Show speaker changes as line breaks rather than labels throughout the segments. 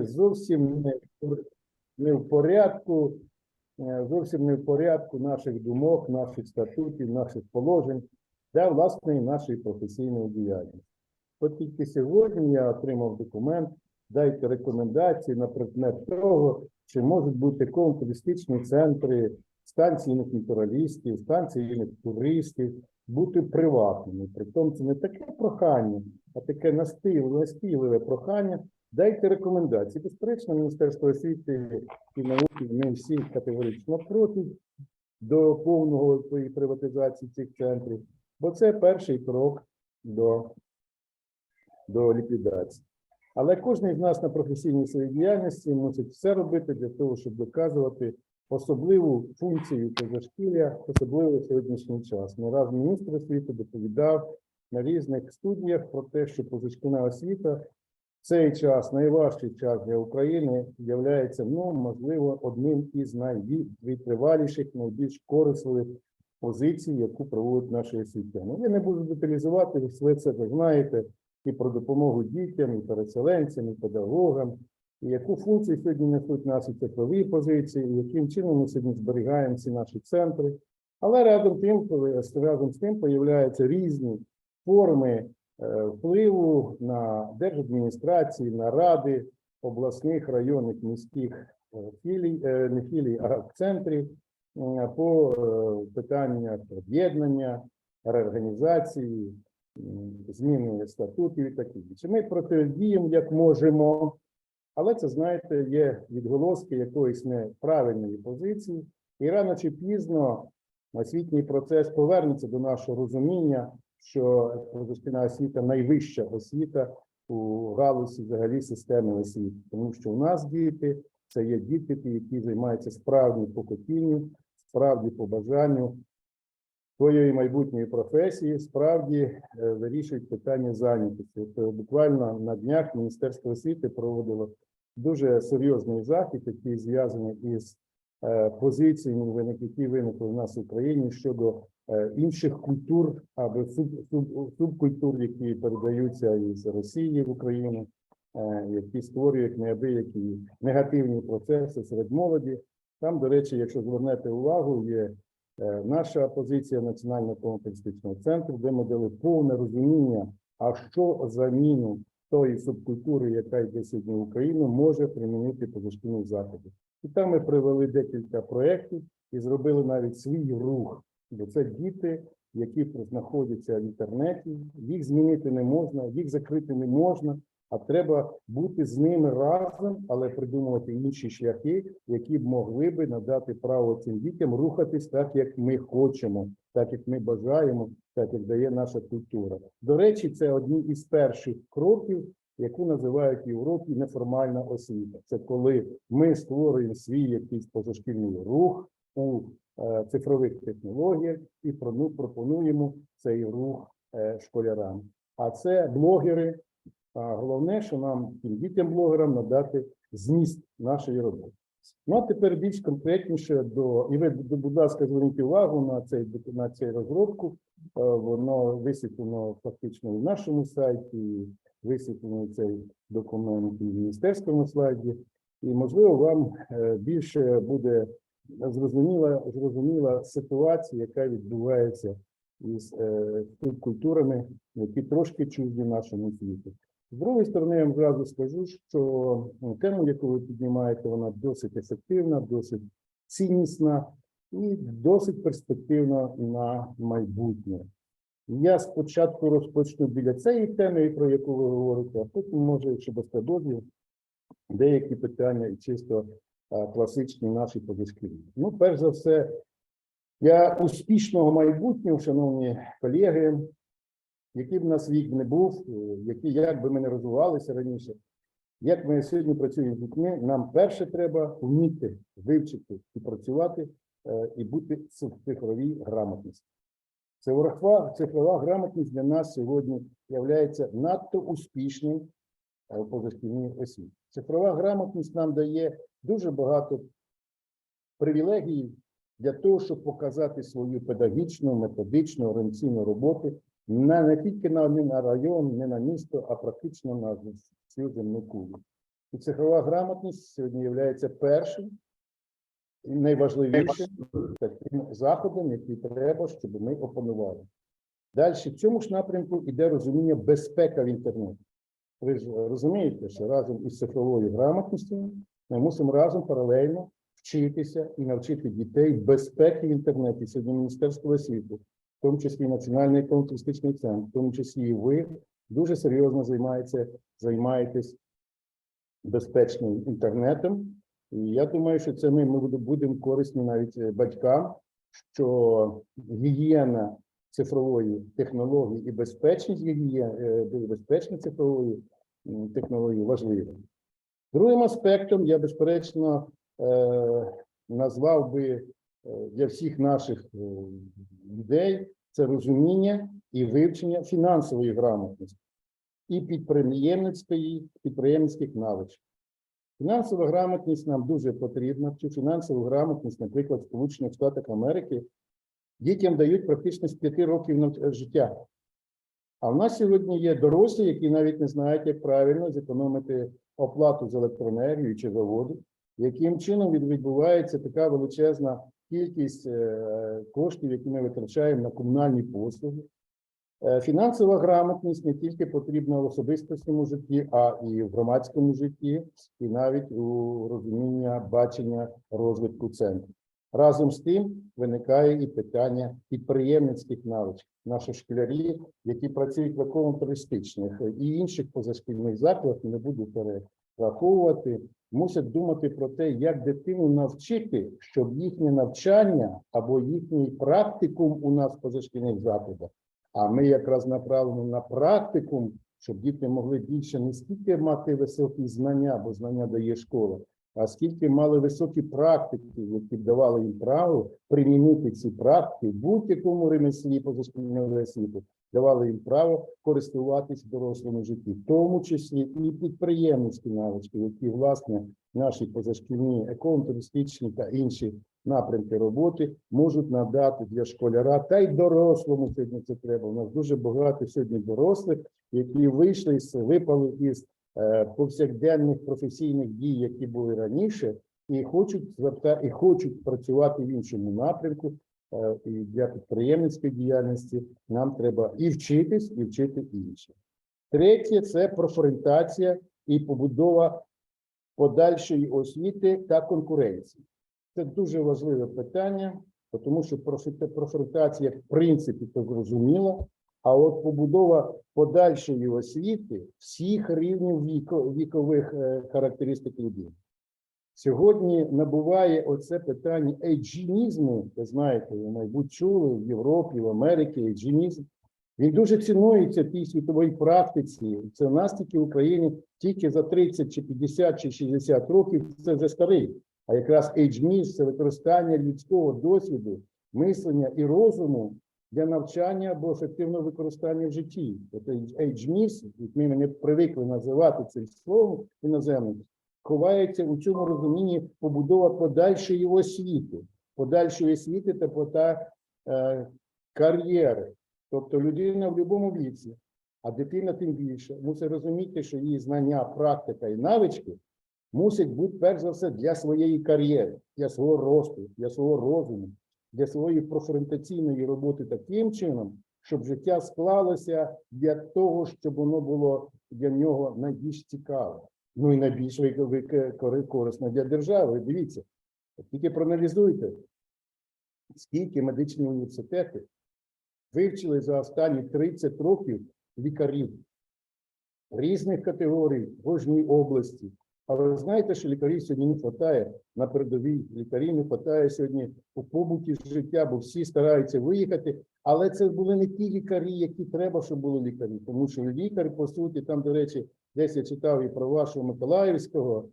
зовсім не, в- порядку, е, зовсім не в порядку наших думок, наших статутів, наших положень для власної нашої професійної діяльності. От тільки сьогодні я отримав документ, дайте рекомендації на предмет того, чи можуть бути туристичні центри, станції натуралістів, станції туристів бути приватними. Притом це не таке прохання, а таке настійливе прохання. Дайте рекомендації. Безперечно, Міністерство освіти і науки ми всі категорично проти до повного приватизації цих центрів, бо це перший крок до, до ліквідації. Але кожен з нас на професійній своїй діяльності мусить все робити для того, щоб доказувати особливу функцію позашкілля, особливо сьогоднішній час. Не раз міністр освіти доповідав на різних студіях про те, що позашкільна освіта цей час, найважчий час для України, є, ну, можливо, одним із найвитриваліших, найбільш корисливих позицій, яку проводять наші освітяни. Я не буду деталізувати, ви все це знаєте, і про допомогу дітям, і переселенцям, і педагогам, і яку функцію сьогодні несуть наші цифрові позиції, і яким чином ми сьогодні зберігаємо ці наші центри. Але разом тим, разом з тим появляються різні форми впливу на держадміністрації, на ради обласних, районних, міських е, філій, е, не філій, а центрів е, по е, питаннях об'єднання, реорганізації, зміни статутів і таке інше. Ми протидіємо як можемо, але це, знаєте, є відголоски якоїсь неправильної позиції, і рано чи пізно освітній процес повернеться до нашого розуміння, що позашкільна освіта найвища освіта у галузі взагалі системи освіти, тому що у нас діти це є діти, які займаються справді по хотінню, справді по бажанню своєї майбутньої професії, справді е, вирішують питання зайнятості. Е, буквально на днях Міністерство освіти проводило дуже серйозний захід, який зв'язаний із е, позиціями, які виникли в нас в Україні щодо інших культур або суб, суб, субкультур, які передаються із Росії в Україну, е, які створюють неабиякі негативні процеси серед молоді. Там, до речі, якщо звернете увагу, є е, наша позиція Національного комуністичного центру, де ми дали повне розуміння, а що заміну тої субкультури, яка йде сьогодні в Україну, може примінити позашкільні заходи. І там ми привели декілька проєктів і зробили навіть свій рух, бо це діти, які знаходяться в інтернеті, їх змінити не можна, їх закрити не можна, а треба бути з ними разом, але придумувати інші шляхи, які б могли би надати право цим дітям рухатись так, як ми хочемо, так як ми бажаємо, так як дає наша культура. До речі, це одні із перших кроків, яку називають в Європі неформальна освіта. Це коли ми створюємо свій якийсь позашкільний рух у цифрових технологіях і пропонуємо цей рух е, школярам. А це блогери. А головне, що нам тим дітям-блогерам надати зміст нашої роботи. Ну, а тепер більш конкретніше до і ви, будь ласка, зверніть увагу на цей на цей розробку. Е, Воно висвітлено фактично і в нашому сайті, і висвітлений цей документ і в міністерському слайді. І можливо, вам е, більше буде зрозуміла, зрозуміла ситуація, яка відбувається із е, культурами, які трошки чужді нашому світу. З другої сторони, я вам зразу скажу, що ну, тему, яку ви піднімаєте, вона досить ефективна, досить ціннісна і досить перспективна на майбутнє. Я спочатку розпочну біля цієї теми, про яку ви говорите, а потім, може, якщо без дозвіл, деякі питання чисто класичні наші позашкільні. Ну, перш за все, для успішного майбутнього, шановні колеги, який б нас вік не був, е, які, як би ми не розвивалися раніше, як ми сьогодні працюємо з дітьми, нам перше треба вміти вивчити і працювати е, і бути в цифровій грамотності. Цифрова, цифрова грамотність для нас сьогодні є надто успішним е, позашкільній освіті. Цифрова грамотність нам дає дуже багато привілегій для того, щоб показати свою педагогічну, методичну, організаційну роботу на, не тільки на, не на район, не на місто, а практично на всю земну кулю. І цифрова грамотність сьогодні є першим і найважливішим таким заходом, який треба, щоб ми опанували. Далі в цьому ж напрямку йде розуміння безпека в інтернеті. Ви ж розумієте, що разом із цифровою грамотністю ми мусимо разом паралельно вчитися і навчити дітей безпеки в інтернеті. Сьогодні Міністерство освіти, в тому числі Національний економічний центр, в тому числі і ви дуже серйозно займаєтеся, займаєтесь безпечним інтернетом. І я думаю, що це ми, ми будемо корисні навіть е, батькам, що гігієна цифрової технології і безпечність гігієни, е, безпечність цифрової технології важлива. Другим аспектом я безперечно е, назвав би е, для всіх наших е, людей це розуміння і вивчення фінансової грамотності і підприємницької підприємницьких навичок. Фінансова грамотність нам дуже потрібна. Цю фінансову грамотність, наприклад, в Сполучених Штатах Америки дітям дають практично з 5 років життя. А в нас сьогодні є дорослі, які навіть не знають, як правильно зекономити оплату за електроенергію чи за воду, яким чином відбувається така величезна кількість е, коштів, які ми витрачаємо на комунальні послуги. Е, Фінансова грамотність не тільки потрібна в особистому житті, а і в громадському житті, і навіть у розуміння бачення розвитку центру. Разом з тим виникає і питання підприємницьких навичок. Наші школярі, які працюють в економ-туристичних і інших позашкільних закладах, не буду перераховувати, мусять думати про те, як дитину навчити, щоб їхнє навчання або їхній практикум у нас в позашкільних закладах а ми якраз направлені на практикум, щоб діти могли більше не скільки мати високі знання, бо знання дає школа, а скільки мали високі практики, які давали їм право примінити ці практики в будь-якому ремеслі позашкільної освіти, давали їм право користуватись в дорослому житті, в тому числі і підприємницькі навички, які власне наші позашкільні економ-туристичні та інші напрямки роботи можуть надати для школяра, та й дорослому сьогодні це треба. У нас дуже багато сьогодні дорослих, які вийшли з випали із повсякденних професійних дій, які були раніше, і хочуть зверта і хочуть працювати в іншому напрямку. Е, і для підприємницької діяльності нам треба і вчитись, і вчити інших. Третє це профорієнтація і побудова подальшої освіти та конкуренції. Це дуже важливе питання, тому що профорієнтація, в принципі, то зрозуміла, а от побудова подальшої освіти всіх рівнів вікових е, характеристик людини. Сьогодні набуває оце питання ейджінізму. Ви знаєте, ви, мабуть, чули в Європі, в Америці ейджінізм. Він дуже цінується в тій світовій практиці. Це в тільки в Україні тільки за 30 чи 50 чи 60 років це вже старий. А якраз ейджміс це використання людського досвіду, мислення і розуму для навчання або ефективного використання в житті. Тобто ейджміс, як ми не привикли називати цим словом іноземним, ховається у цьому розумінні побудова подальшої освіти, подальшої освіти та е, кар'єри. Тобто людина в будь-якому віці, а дитина тим більше, мусить розуміти, що її знання, практика і навички мусить бути перш за все для своєї кар'єри, для свого росту, для свого розуму, для своєї профорієнтаційної роботи таким чином, щоб життя склалося для того, щоб воно було для нього найбільш цікаве. Ну і найбільш корисно для держави. Дивіться, тільки проаналізуйте, скільки медичні університети вивчили за останні 30 років лікарів різних категорій в кожній області. А ви знаєте, що лікарів сьогодні не вистачає на передовій, лікарів не вистачає сьогодні у побуті життя, бо всі стараються виїхати. Але це були не ті лікарі, які треба, щоб були лікарі. Тому що лікар, по суті, там, до речі, десь я читав і про вашого Миколаївського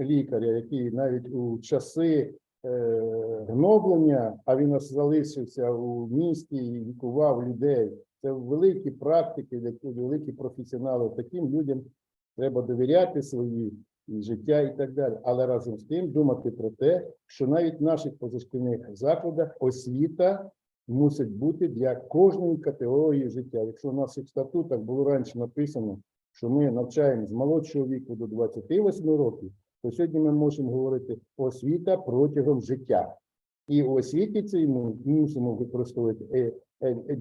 лікаря, який навіть у часи е, гноблення, а він залишився у місті і лікував людей. Це великі практики, великі професіонали. Таким людям треба довіряти свої життя і так далі. Але разом з тим думати про те, що навіть в наших позашкільних закладах освіта мусить бути для кожної категорії життя. Якщо в наших статутах було раніше написано, що ми навчаємо з молодшого віку до 28 років, то сьогодні ми можемо говорити освіта протягом життя. І у освіті цій ми мусимо використовувати е, е,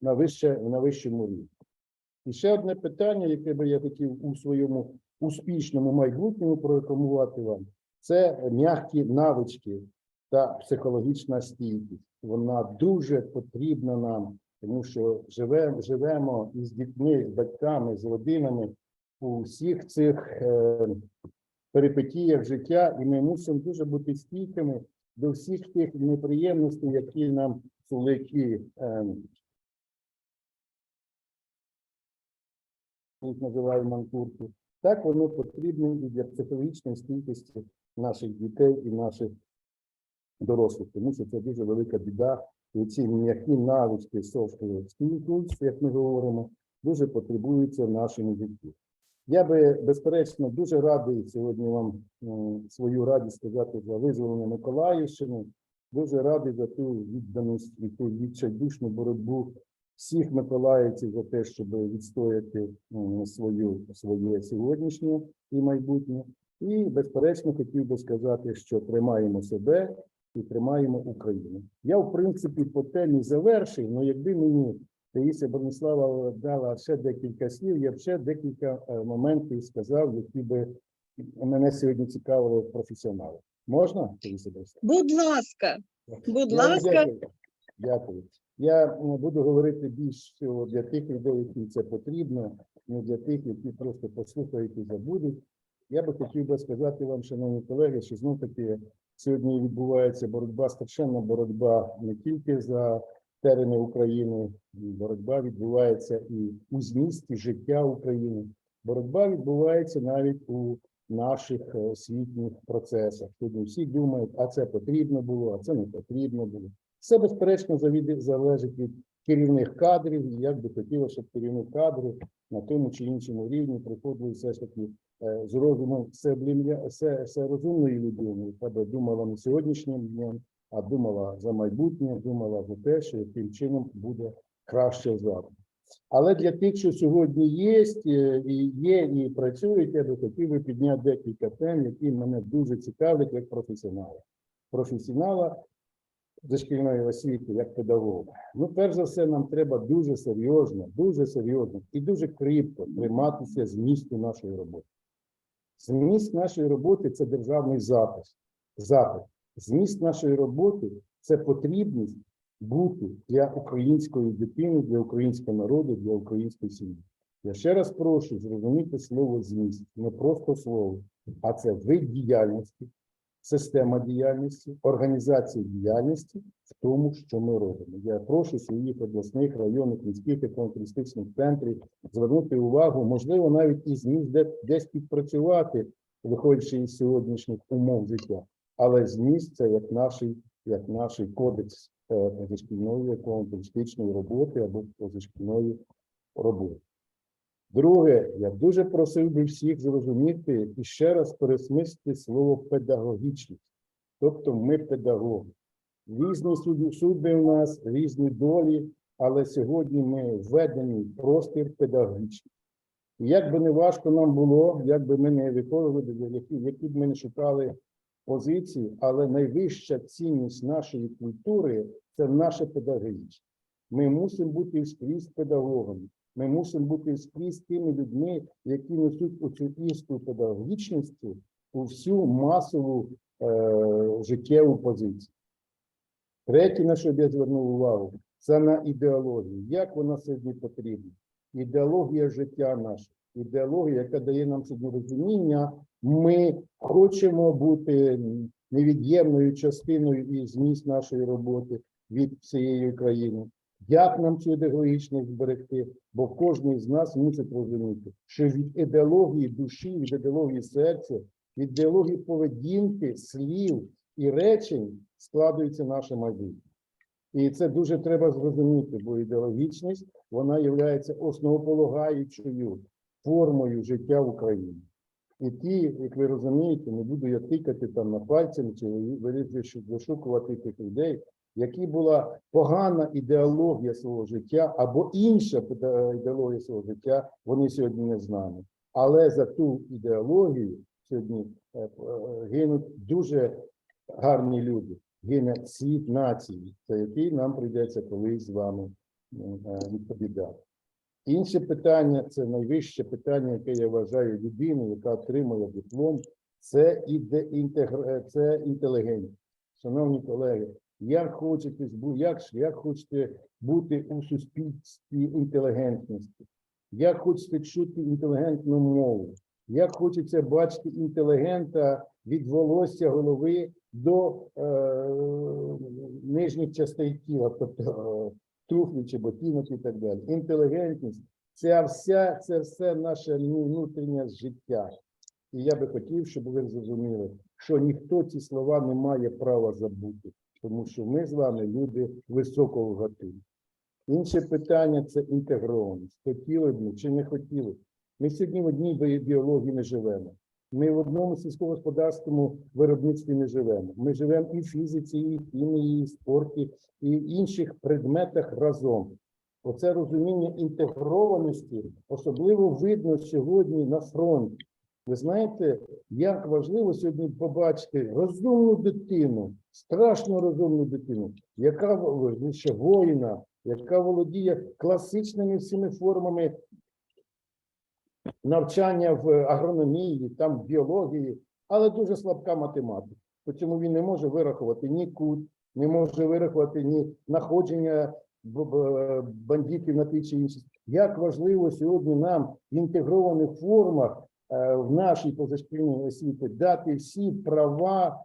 на, на вищому рівні. І ще одне питання, яке би я хотів у своєму успішному майбутньому прорекламувати вам, це м'які навички та психологічна стійкість. Вона дуже потрібна нам, тому що живемо, живемо із дітьми, з батьками, з родинами у всіх цих е, перипетіях життя, і ми мусимо дуже бути стійкими до всіх тих неприємностей, які нам сулить і е, їх називаємо манкурти. Так воно потрібно і для психологічної стійкості наших дітей і наших дорослих, тому що це дуже велика біда. І ці м'які навички soft skills, як ми говоримо, дуже потребуються в нашому житті. Я би, безперечно, дуже радий сьогодні вам свою радість сказати за визволення Миколаївщини. Дуже радий за ту відданість і ту відчайдушну боротьбу всіх миколаївців за те, щоб відстояти свою, своє сьогоднішнє і майбутнє. І, безперечно, хотів би сказати, що тримаємо себе і тримаємо Україну. Я, в принципі, по темі завершив, але якби мені Таїсія Бронислава дала ще декілька слів, я б ще декілька е, моментів сказав, які би мене сьогодні цікавили професіонали. Можна, Таїсія Бориславівна?
Будь ласка, будь
Я
ласка.
Дякую. Дякую. Я буду говорити більш всього для тих людей, яким це потрібно, не для тих, які просто послухають і забудуть. Я би хотів би сказати вам, шановні колеги, що знов таки сьогодні відбувається боротьба, страшенна боротьба не тільки за терени України, боротьба відбувається і у змісті життя України. Боротьба відбувається навіть у наших е, освітніх процесах. Сьогодні всі думають, а це потрібно було, а це не потрібно було. Все безперечно залежить від керівних кадрів. і Як би хотілося, щоб керівник кадрів на тому чи іншому рівні приходили все ж таки е, з розумом все, все, все розумної людини, яка думала не сьогоднішнім днем, а думала за майбутнє, думала за те, що яким чином буде краще завтра. Але для тих, що сьогодні є, е, і є, і працюють, я би хотів би підняти декілька тем, які мене дуже цікавлять як професіонала. Професіонала дошкільної освіти як педагога. Ну, перш за все, нам треба дуже серйозно, дуже серйозно і дуже кріпко триматися змісту нашої роботи. Зміст нашої роботи це державний запис. Запит. Зміст нашої роботи це потрібність бути для української дитини, для українського народу, для української сім'ї. Я ще раз прошу зрозуміти слово зміст, не просто слово, а це вид діяльності, система діяльності, організація діяльності в тому, що ми робимо. Я прошу своїх обласних, районних, міських економістичних центрів звернути увагу, можливо, навіть і зміст де- десь підпрацювати, виходячи із сьогоднішніх умов життя. Але зміст це як наш, як наш кодекс е, позашкільної економістичної роботи або позашкільної роботи. Друге, я дуже просив би всіх зрозуміти і ще раз пересмислити слово педагогічність. Тобто ми педагоги. Різні судьби у нас, різні долі, але сьогодні ми введені простір педагогічний. І як би не важко нам було, як би ми не виконували, які б ми не шукали позиції, але найвища цінність нашої культури це наше педагогічне. Ми мусимо бути скрізь педагогами. Ми мусимо бути скрізь тими людьми, які несуть оцю іскру педагогічності у всю масову е, життєву позицію. Третє, на що я звернув увагу, це на ідеологію. Як вона сьогодні потрібна? Ідеологія життя наше, ідеологія, яка дає нам сьогодні розуміння, ми хочемо бути невід'ємною частиною і зміст нашої роботи від всієї України. Як нам цю ідеологічність зберегти? Бо кожен з нас мусить розуміти, що від ідеології душі, від ідеології серця, від ідеології поведінки, слів і речень складується наше майбутнє. І це дуже треба зрозуміти, бо ідеологічність вона є основополагаючою формою життя в Україні. І ті, як ви розумієте, не буду я тикати там на пальцем чи вирішити вишукувати тих людей, які була погана ідеологія свого життя або інша ідеологія свого життя, вони сьогодні не з. Але за ту ідеологію сьогодні е, е, гинуть дуже гарні люди. Гине світ нації, за який нам прийдеться колись з вами е, відповідати. Інше питання це найвище питання, яке я вважаю людини, яка отримує диплом, це іде інтегр... це інтелігентність. Шановні колеги, як хочете як, як хочете бути у суспільстві інтелігентності, як хочете чути інтелігентну мову, як хочеться бачити інтелігента від волосся голови до е, нижніх частей тіла, тобто е, туфлі чи ботинок і так далі. Інтелігентність це вся, це все наше ну, внутрішнє життя. І я би хотів, щоб ви зрозуміли, що ніхто ці слова не має права забути, тому що ми з вами люди високого гатунку. Інше питання це інтегрованість. Хотіли б ми чи не хотіли. Ми сьогодні в одній бі- біології не живемо. Ми в одному сільськогосподарському виробництві не живемо. Ми живемо і в фізиці, і в хімії, і в спорті, і в інших предметах разом. Оце розуміння інтегрованості особливо видно сьогодні на фронті. Ви знаєте, як важливо сьогодні побачити розумну дитину, страшно розумну дитину, яка ще воїна, яка володіє класичними всіми формами навчання в агрономії, там в біології, але дуже слабка математика. Тому він не може вирахувати ні кут, не може вирахувати ні б- бандитів на тій чи іншій. Як важливо сьогодні нам в інтегрованих формах в нашій позашкільній освіті дати всі права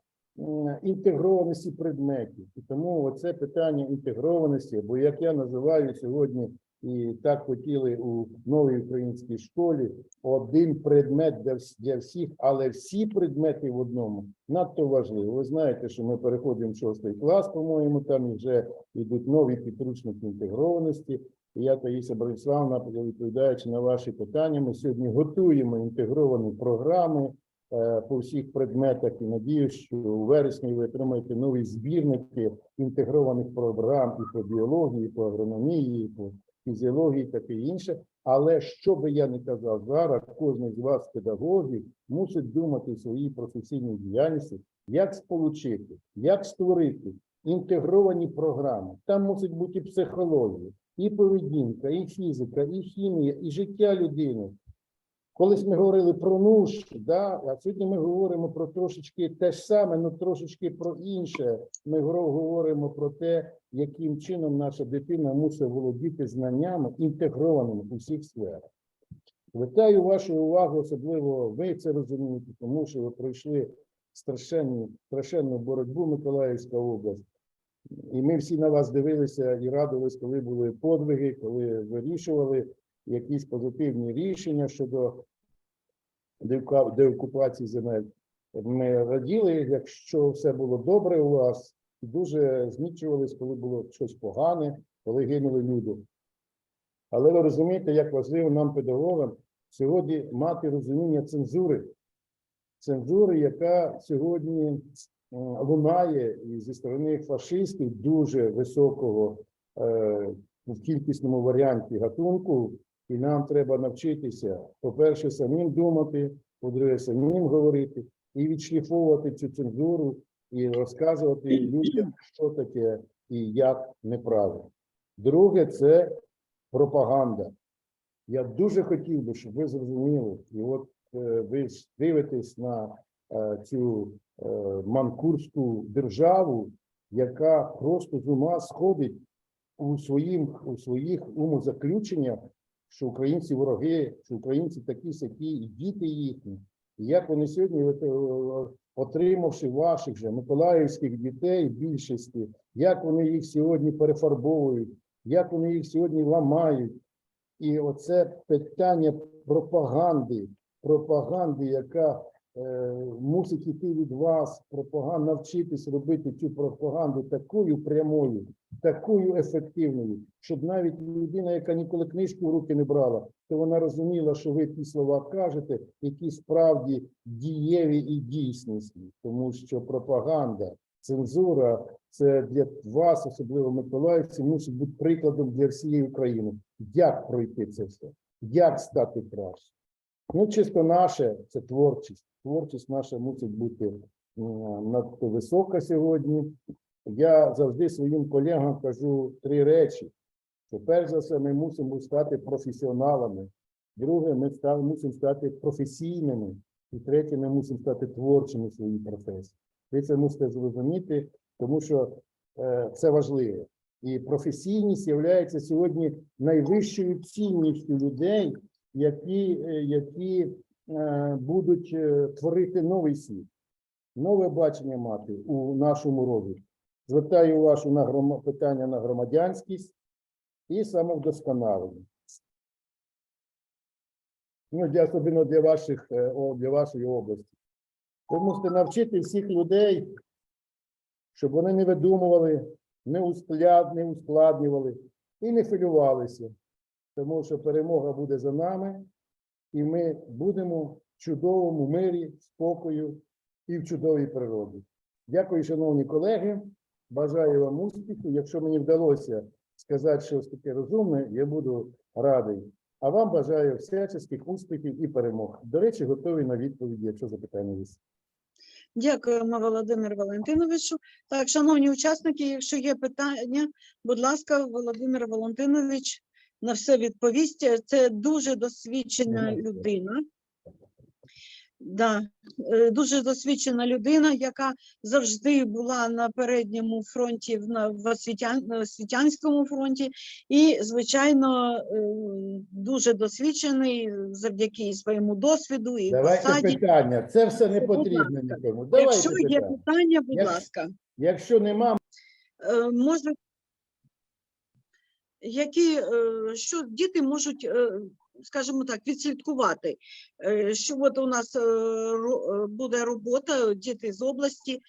інтегрованості предметів. І тому оце питання інтегрованості, бо як я називаю сьогодні, і так хотіли у новій українській школі, один предмет для, всіх, але всі предмети в одному надто важливо. Ви знаєте, що ми переходимо в шостий клас, по-моєму, там вже йдуть нові підручники інтегрованості. І я, Таїса Бориславна, відповідаючи на ваші питання, ми сьогодні готуємо інтегровані програми е, по всіх предметах і надіюсь, що у вересні ви отримаєте нові збірники інтегрованих програм і по біології, і по агрономії, і по фізіології, таке інше. Але що би я не казав зараз, кожен з вас, педагогів, мусить думати в своїй професійній діяльності, як сполучити, як створити інтегровані програми. Там мусить бути і психологія, і поведінка, і фізика, і хімія, і життя людини. Колись ми говорили про нуж, да? а сьогодні ми говоримо про трошечки те ж саме, але трошечки про інше. Ми говоримо про те, яким чином наша дитина мусить володіти знаннями, інтегрованими у всіх сферах. Звертаю вашу увагу, особливо ви це розумієте, тому що ви пройшли страшенну, страшенну боротьбу Миколаївська область. І ми всі на вас дивилися і радились, коли були подвиги, коли вирішували якісь позитивні рішення щодо деокупації земель. Ми раділи, якщо все було добре у вас, дуже змічувались, коли було щось погане, коли гинули люди. Але ви розумієте, як важливо нам, педагогам, сьогодні мати розуміння цензури. Цензури, яка сьогодні лунає і зі сторони фашистів дуже високого е, в кількісному варіанті гатунку, і нам треба навчитися, по-перше, самим думати, по-друге, самим говорити і відшліфовувати цю цензуру, і розказувати людям, що таке і як неправильно. Друге, це пропаганда. Я дуже хотів би, щоб ви зрозуміли, і от е, ви дивитесь на е, цю е, манкурську державу, яка просто з ума сходить у, своїм, у своїх умозаключеннях, що українці вороги, що українці такі сякі, і діти їхні. І як вони сьогодні, е, отримавши ваших же миколаївських дітей більшості, як вони їх сьогодні перефарбовують, як вони їх сьогодні ламають. І оце питання пропаганди, пропаганди, яка е, мусить іти від вас, пропаганда, навчитись робити цю пропаганду такою прямою, такою ефективною, щоб навіть людина, яка ніколи книжку в руки не брала, то вона розуміла, що ви ті слова кажете, які справді дієві і дійсні, тому що пропаганда цензура це для вас, особливо миколаївців, мусить бути прикладом для всієї України. Як пройти це все? Як стати краще? Ну, чисто наше це творчість. Творчість наша мусить бути надто висока сьогодні. Я завжди своїм колегам кажу три речі. Що перш за все, ми мусимо стати професіоналами. Друге, ми ста- мусимо стати професійними. І третє, ми мусимо стати творчими в своїй професії. Ви це мусите зрозуміти, тому що е, це важливо. І професійність є сьогодні найвищою цінністю людей, які, е, які е, будуть е, творити новий світ, нове бачення мати у нашому розвитку. Звертаю вашу на грома- питання на громадянськість і самовдосконалення. Ну, для, особливо для, ваших, е, для вашої області. Ви мусите навчити всіх людей, щоб вони не видумували, не ускладнювали і не хвилювалися. Тому що перемога буде за нами, і ми будемо в чудовому мирі, спокою і в чудовій природі. Дякую, шановні колеги. Бажаю вам успіху. Якщо мені вдалося сказати щось таке розумне, я буду радий. А вам бажаю всяческих успіхів і перемог. До речі, готовий на відповіді, якщо запитання є.
Дякуємо, Володимир Валентиновичу. Так, шановні учасники, якщо є питання, будь ласка, Володимир Валентинович на все відповість. Це дуже досвідчена людина. Да, е, дуже досвідчена людина, яка завжди була на передньому фронті, в освітянському фронті, і, звичайно, е, дуже досвідчений завдяки своєму досвіду і
Давайте
посаді.
питання. Це все не потрібно нікому. Давайте
Якщо є
питання.
будь
Як-
ласка.
Якщо нема,
Е, Може, які, е, що діти можуть, е, скажімо так, відслідкувати, е, що от у нас буде робота, діти з області,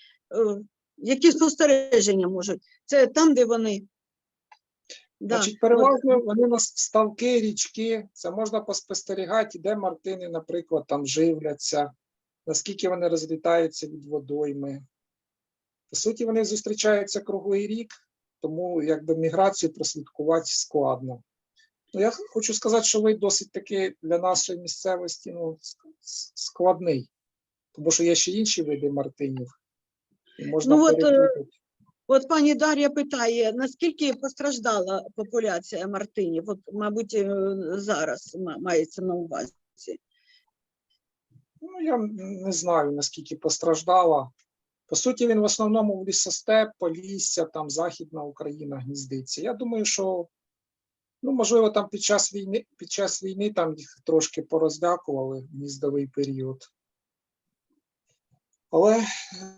які спостереження можуть? Це там, де вони. Да.
Значить, переважно вони у нас ставки, річки. Це можна поспостерігати, де мартини, наприклад, там живляться, наскільки вони розлітаються від водойми. По суті, вони зустрічаються круглий рік, тому якби міграцію прослідкувати складно. Ну, я хочу сказати, що ви досить таки для нашої місцевості ну, складний, тому що є ще інші види мартинів. І можна
Ну, от, е. От пані Дар'я питає, наскільки постраждала популяція мартинів? От, мабуть, е, зараз мається на увазі.
Ну, я не знаю, наскільки постраждала. По суті, він в основному в лісостеп, Полісся, там Західна Україна гніздиться. Я думаю, що ну, можливо, там під час війни, під час війни там їх трошки порозлякували в гніздовий період. Але